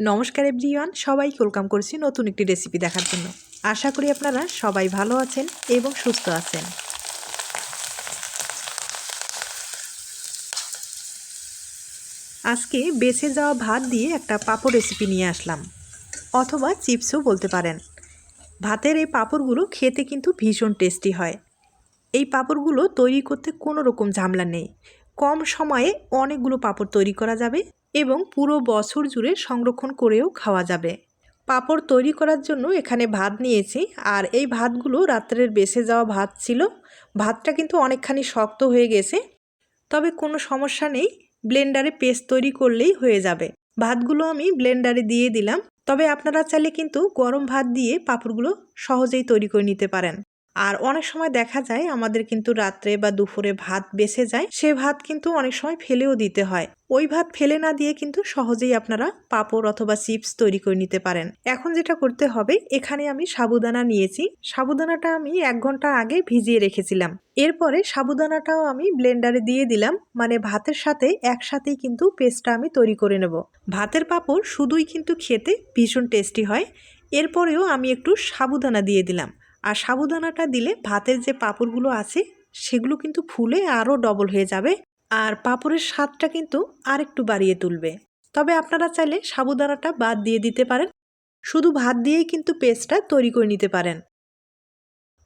নমস্কার এভরিওয়ান সবাই ওয়েলকাম করছি নতুন একটি রেসিপি দেখার জন্য। আশা করি আপনারা সবাই ভালো আছেন এবং সুস্থ আছেন। আজকে বেঁচে যাওয়া ভাত দিয়ে একটা পাঁপড় রেসিপি নিয়ে আসলাম, অথবা চিপসও বলতে পারেন। ভাতের এই পাঁপড়গুলো খেতে কিন্তু ভীষণ টেস্টি হয়। এই পাঁপড়গুলো তৈরি করতে কোনো রকম ঝামেলা নেই। কম সময়ে অনেকগুলো পাঁপড় তৈরি করা যাবে এবং পুরো বছর জুড়ে সংরক্ষণ করেও খাওয়া যাবে। পাঁপড় তৈরি করার জন্য এখানে ভাত নিয়েছি, আর এই ভাতগুলো রাত্রের বেসে যাওয়া ভাত ছিল। ভাতটা কিন্তু অনেকখানি শক্ত হয়ে গেছে, তবে কোনো সমস্যা নেই, ব্লেন্ডারে পেস্ট তৈরি করলেই হয়ে যাবে। ভাতগুলো আমি ব্লেন্ডারে দিয়ে দিলাম, তবে আপনারা চাইলে কিন্তু গরম ভাত দিয়ে পাঁপড়গুলো সহজেই তৈরি করে নিতে পারেন। আর অনেক সময় দেখা যায় আমাদের কিন্তু রাত্রে বা দুপুরে ভাত বেঁচে যায়, সে ভাত কিন্তু অনেক সময় ফেলেও দিতে হয়। ওই ভাত ফেলে না দিয়ে কিন্তু সহজেই আপনারা পাঁপড় অথবা চিপস তৈরি করে নিতে পারেন। এখন যেটা করতে হবে, এখানে আমি সাবুদানা নিয়েছি। সাবুদানাটা আমি এক ঘণ্টা আগে ভিজিয়ে রেখেছিলাম। এরপরে সাবুদানাটাও আমি ব্লেন্ডারে দিয়ে দিলাম মানে ভাতের সাথে একসাথেই কিন্তু পেস্টটা আমি তৈরি করে নেব। ভাতের পাঁপড় শুধুই কিন্তু খেতে ভীষণ টেস্টি হয়। এরপরেও আমি একটু সাবুদানা দিয়ে দিলাম। আর সাবুদানাটা দিলে ভাতের যে পাঁপড়গুলো আছে, সেগুলো কিন্তু ফুলে আরও ডবল হয়ে যাবে আর পাঁপড়ের স্বাদটা কিন্তু আর একটু বাড়িয়ে তুলবে। তবে আপনারা চাইলে সাবুদানাটা বাদ দিয়ে দিতে পারেন। শুধু ভাত দিয়েই কিন্তু পেস্টটা তৈরি করে নিতে পারেন।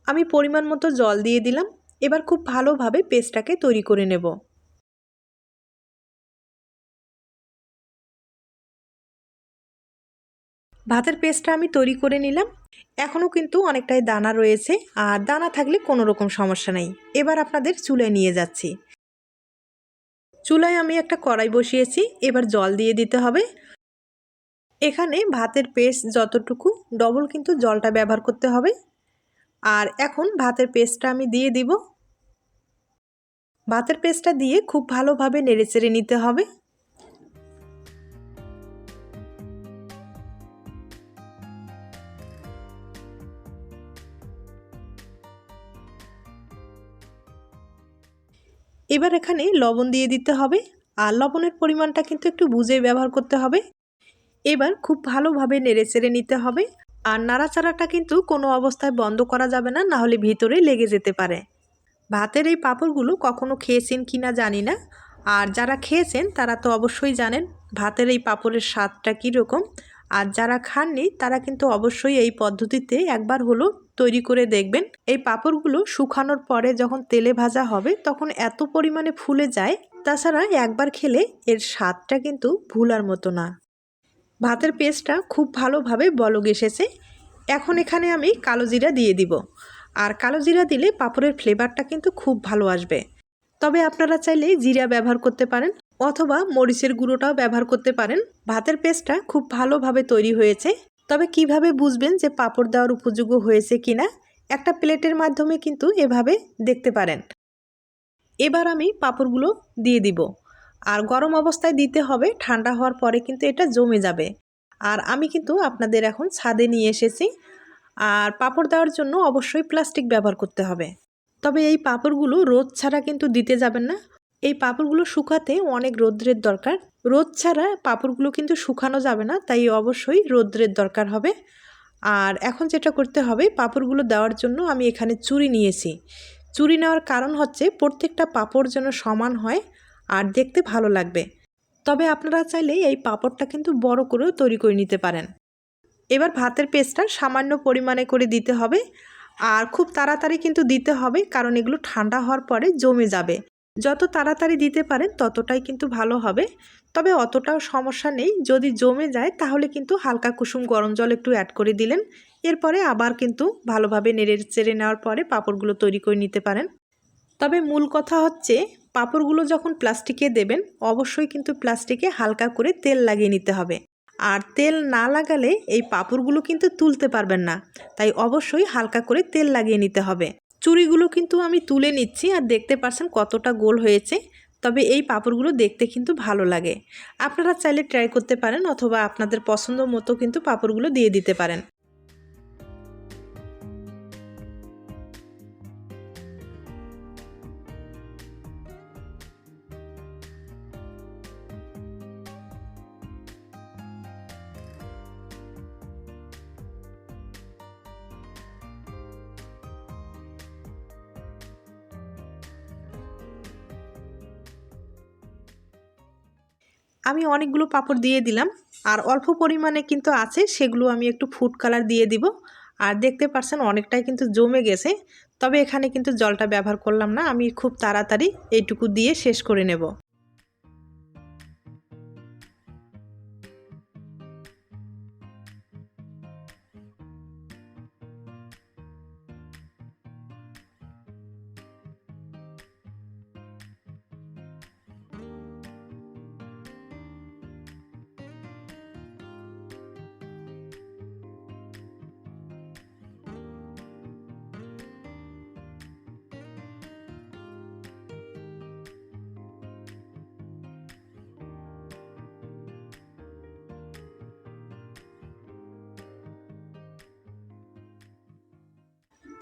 আমি পরিমাণ মতো জল দিয়ে দিলাম। এবার খুব ভালোভাবে পেস্টটাকে তৈরি করে নেব। ভাতের পেস্টটা আমি তৈরি করে নিলাম। এখনও কিন্তু অনেকটাই দানা রয়েছে আর দানা থাকলে কোনো রকম সমস্যা নেই। এবার আপনাদের চুলায় নিয়ে যাচ্ছি। চুলায় আমি একটা কড়াই বসিয়েছি, এবার জল দিয়ে দিতে হবে। এখানে ভাতের পেস্ট যতটুকু, ডবল কিন্তু জলটা ব্যবহার করতে হবে। আর এখন ভাতের পেস্টটা আমি দিয়ে দিব। ভাতের পেস্টটা দিয়ে খুব ভালোভাবে নেড়েচেড়ে নিতে হবে। এবার এখানে লবণ দিয়ে দিতে হবে আর লবণের পরিমাণটা কিন্তু একটু বুঝে ব্যবহার করতে হবে। এবার খুব ভালোভাবে নেড়ে চেড়ে নিতে হবে আর নাড়াচাড়াটা কিন্তু কোনো অবস্থায় বন্ধ করা যাবে না নাহলে ভিতরে লেগে যেতে পারে। ভাতের এই পাঁপড়গুলো কখনো খেয়েছেন কি না জানি না আর যারা খেয়েছেন তারা তো অবশ্যই জানেন ভাতের এই পাঁপড়ের স্বাদটা কীরকম আর যারা খাননি, তারা কিন্তু অবশ্যই এই পদ্ধতিতে একবার হলো তৈরি করে দেখবেন। এই পাঁপড়গুলো শুকানোর পরে যখন তেলে ভাজা হবে, তখন এত পরিমাণে ফুলে যায়, তাছাড়া একবার খেলে এর স্বাদটা কিন্তু ভুলার মতো না। ভাতের পেস্টটা খুব ভালোভাবে বলগ এসেছে। এখন এখানে আমি কালো জিরা দিয়ে দিব। আর কালো জিরা দিলে পাঁপড়ের ফ্লেভারটা কিন্তু খুব ভালো আসবে। তবে আপনারা চাইলে জিরা ব্যবহার করতে পারেন। অথবা মরিচের গুঁড়োটাও ব্যবহার করতে পারেন। ভাতের পেস্টটা খুব ভালোভাবে তৈরি হয়েছে। তবে কীভাবে বুঝবেন যে পাপড় দেওয়ার উপযোগ্য হয়েছে কিনা? একটা প্লেটের মাধ্যমে কিন্তু এভাবে দেখতে পারেন। এবার আমি পাপড়গুলো দিয়ে দিব। আর গরম অবস্থায় দিতে হবে, ঠান্ডা হওয়ার পরে কিন্তু এটা জমে যাবে। আর আমি কিন্তু আপনাদের এখন ছাদে নিয়ে এসেছি। আর পাপড় দেওয়ার জন্য অবশ্যই প্লাস্টিক ব্যবহার করতে হবে। তবে এই পাপড়গুলো রোদ ছাড়া কিন্তু দিতে যাবেন না। এই পাঁপড়গুলো শুকাতে অনেক রৌদ্রের দরকার। রোদ ছাড়া পাঁপড়গুলো কিন্তু শুকানো যাবে না, তাই অবশ্যই রৌদ্রের দরকার হবে। আর এখন যেটা করতে হবে, পাঁপড়গুলো দেওয়ার জন্য আমি এখানে চুরি নিয়েছি। চুরি নেওয়ার কারণ হচ্ছে প্রত্যেকটা পাঁপড় যেন সমান হয় আর দেখতে ভালো লাগবে। তবে আপনারা চাইলে এই পাঁপড়টা কিন্তু বড় করেও তৈরি করে নিতে পারেন। এবার ভাতের পেস্টটা সামান্য পরিমাণে করে দিতে হবে। আর খুব তাড়াতাড়ি কিন্তু দিতে হবে, কারণ এগুলো ঠান্ডা হওয়ার পরে জমে যাবে। যত তাড়াতাড়ি দিতে পারেন ততটাই কিন্তু ভালো হবে। তবে অতটাও সমস্যা নেই, যদি জমে যায় তাহলে কিন্তু হালকা কুসুম গরম জল একটু অ্যাড করে দিলেন। এরপরে আবার কিন্তু ভালোভাবে নেড়ে চেড়ে নেওয়ার পরে পাঁপড়গুলো তৈরি করে নিতে পারেন। তবে মূল কথা হচ্ছে, পাঁপড়গুলো যখন প্লাস্টিকে দেবেন, অবশ্যই কিন্তু প্লাস্টিকে হালকা করে তেল লাগিয়ে নিতে হবে। আর তেল না লাগালে এই পাঁপড়গুলো কিন্তু তুলতে পারবেন না। তাই অবশ্যই হালকা করে তেল লাগিয়ে নিতে হবে। চুড়িগুলো কিন্তু আমি তুলে নিচ্ছি আর দেখতে পারছেন কতটা গোল হয়েছে। তবে এই পাপড়গুলো দেখতে কিন্তু ভালো লাগে। আপনারা চাইলে ট্রাই করতে পারেন অথবা আপনাদের পছন্দ মতো কিন্তু পাপড়গুলো দিয়ে দিতে পারেন। আমি অনেকগুলো পাপড় দিয়ে দিলাম। আর অল্প পরিমাণে কিন্তু আছে, সেগুলো আমি একটু ফুড কালার দিয়ে দিব। আর দেখতে পারছেন অনেকটাই কিন্তু জমে গেছে। তবে এখানে কিন্তু জলটা ব্যবহার করলাম না, আমি খুব তাড়াতাড়ি এইটুকু দিয়ে শেষ করে নেব।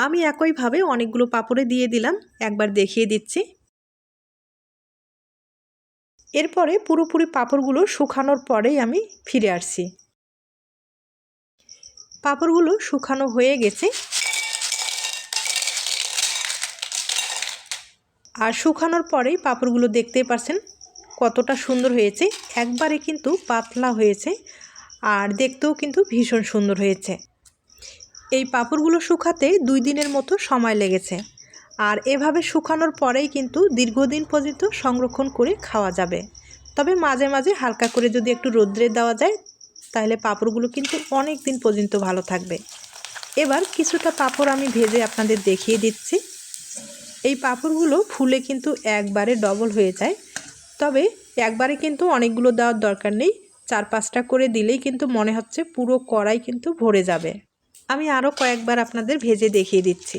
আমি একইভাবে অনেকগুলো পাপড়ে দিয়ে দিলাম, একবার দেখিয়ে দিচ্ছি। এরপরে পুরোপুরি পাপড়গুলো শুকানোর পরেই আমি ফিরে আসছি। পাপড়গুলো শুকানো হয়ে গেছে। আর শুকানোর পরেই পাপড়গুলো দেখতেই পারছেন কতটা সুন্দর হয়েছে। একবারে কিন্তু পাতলা হয়েছে আর দেখতেও কিন্তু ভীষণ সুন্দর হয়েছে। এই পাঁপড়গুলো শুকাতে দুই দিনের মতো সময় লেগেছে। আর এভাবে শুকানোর পরেই কিন্তু দীর্ঘদিন পর্যন্ত সংরক্ষণ করে খাওয়া যাবে। তবে মাঝে মাঝে হালকা করে যদি একটু রোদ্রে দেওয়া যায়, তাহলে পাঁপড়গুলো কিন্তু অনেক দিন পর্যন্ত ভালো থাকবে। এবার কিছুটা পাঁপড় আমি ভেজে আপনাদের দেখিয়ে দিচ্ছি। এই পাঁপড়গুলো ফুলে কিন্তু একবারে ডবল হয়ে যায়। তবে একবারে কিন্তু অনেকগুলো দেওয়ার দরকার নেই। চার পাঁচটা করে দিলেই কিন্তু মনে হচ্ছে পুরো কড়াই কিন্তু ভরে যাবে। আমি আরও কয়েকবার আপনাদের ভেজে দেখিয়ে দিচ্ছি।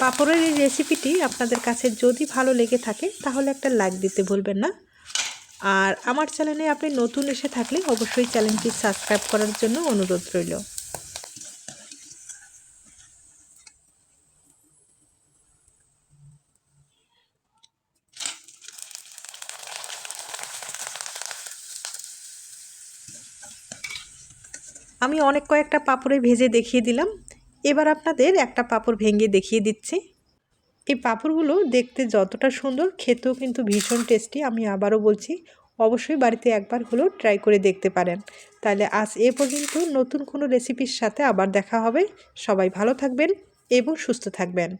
পাঁপড়ের এই রেসিপিটি আপনাদের কাছে যদি ভালো লেগে থাকে, তাহলে একটা লাইক দিতে ভুলবেন না। আর আমার চ্যানেলে আপনি নতুন এসে থাকলে অবশ্যই চ্যানেলটি সাবস্ক্রাইব করার জন্য অনুরোধ রইল। আমি অনেক কয়েকটা পাপড়ে ভেজে দেখিয়ে দিলাম। এবার আপনাদের একটা পাপড় ভেঙে দেখিয়ে দিচ্ছি। এই পাপড়গুলো দেখতে যতটা সুন্দর, খেতেও কিন্তু ভীষণ টেস্টি। আমি আবারও বলছি, অবশ্যই বাড়িতে একবার হলেও ট্রাই করে দেখতে পারেন। তাহলে আজ এ পর্যন্ত নতুন কোনো রেসিপির সাথে আবার দেখা হবে। সবাই ভালো থাকবেন এবং সুস্থ থাকবেন।